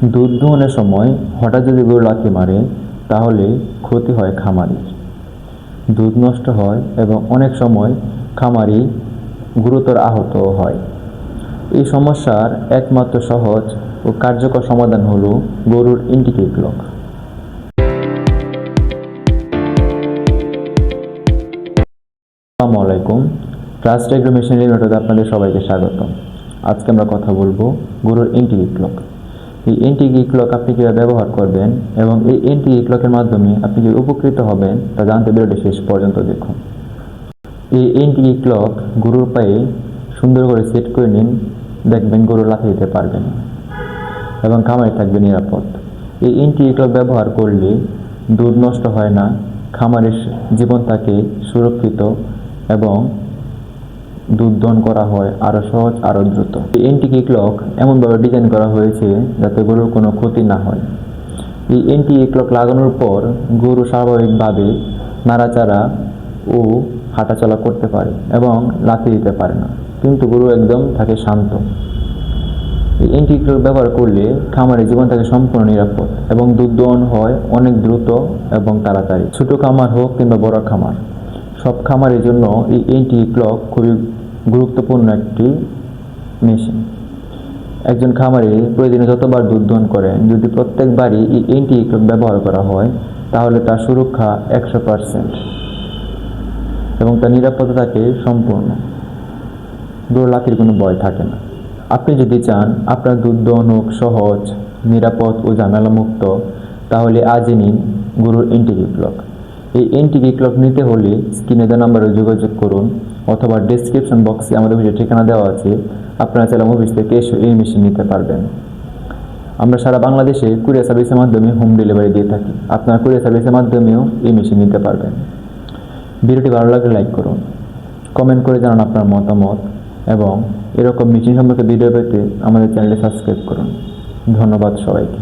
দুধ দোহনের সময় হঠাৎ যদি গরু লাথি মারে, তাহলে ক্ষতি হয় খামারির। দুধ নষ্ট হয় এবং অনেক সময় খামারি গুরুতর আহত হয়। এই সমস্যার একমাত্র সহজ ও কার্যকর সমাধান হলো গরুর ইন্টিকেট লক। আসসালামু আলাইকুম, ট্রাস্ট এগ্রো মেশিনারি লিমিটেড আপনাদের সবাইকে স্বাগত আজকে আমরা কথা বলব গরুর এন্টিগিক লক। এই এন্টিগিক ক্লক আপনি কীভাবে ব্যবহার করবেন এবং এই এন্টিগিক ক্লকের মাধ্যমে আপনি যে উপকৃত হবেন, তা জানতে ভিডিওটি শেষ পর্যন্ত দেখুন। এই এন্টিগিক ক্লক গরুর পায়ে সুন্দর করে সেট করে নিন, দেখবেন গরু লাথি দিতে পারবে না এবং খামারে থাকবে নিরাপদ। এই এন্টিগিক ক্লক ব্যবহার করলে দুধ নষ্ট হয় না, খামারের জীবন থাকে সুরক্ষিত এবং দুধ দহন করা হয় আরও সহজ আরও দ্রুত। এই এন্টিকি ক্লক এমনভাবে ডিজাইন করা হয়েছে যাতে গরুর কোনো ক্ষতি না হয়। এই এন্টি ক্লক লাগানোর পর গরু স্বাভাবিকভাবে নাড়াচাড়া ও হাঁটাচলা করতে পারে এবং লাথি দিতে পারে না, কিন্তু গরু একদম থাকে শান্ত। এই এন্টি ক্লক ব্যবহার করলে খামারের জীবন থাকে সম্পূর্ণ নিরাপদ এবং দুধ দহন হয় অনেক দ্রুত এবং তাড়াতাড়ি। ছোট খামার হোক কিংবা বড় খামার, সব খামারের জন্য এই এন্টি ক্লক খুবই গুরুত্বপূর্ণ একটি মেশিন একজন খামারে প্রতিদিনে যতবার দুধ দহন করেন, যদি প্রত্যেকবারই এই এন্টি ক্লক ব্যবহার করা হয়, তাহলে তার সুরক্ষা একশো পারসেন্ট এবং তার নিরাপত্তা থাকে সম্পূর্ণ। লাথির কোনো ভয় থাকে না। আপনি যদি চান আপনার দুধ দহন হোক সহজ, নিরাপদ ও ঝামেলামুক্ত তাহলে আজই নিন গরুর ক্লক এই এন্টিকি ক্লক নিতে হলে স্ক্রিনে দেওয়া নাম্বারে যোগাযোগ করুন অথবা ডেসক্রিপশন বক্সে আমাদের ভিডিও ঠিকানা দেওয়া আছে। আপনারা চাইলে অফিস থেকে এসে এই মেশিন নিতে পারবেন। আমরা সারা বাংলাদেশে কুরিয়ার সার্ভিসের মাধ্যমে হোম ডেলিভারি দিয়ে থাকি। আপনারা কুরিয়ার সার্ভিসের মাধ্যমেও এই মেশিন নিতে পারবেন। ভিডিওটি ভালো লাগলে লাইক করুন কমেন্ট করে জানান আপনার মতামত এবং এরকম মেশিন সম্পর্কে ভিডিও পেতে আমাদের চ্যানেলটি সাবস্ক্রাইব করুন। ধন্যবাদ সবাইকে।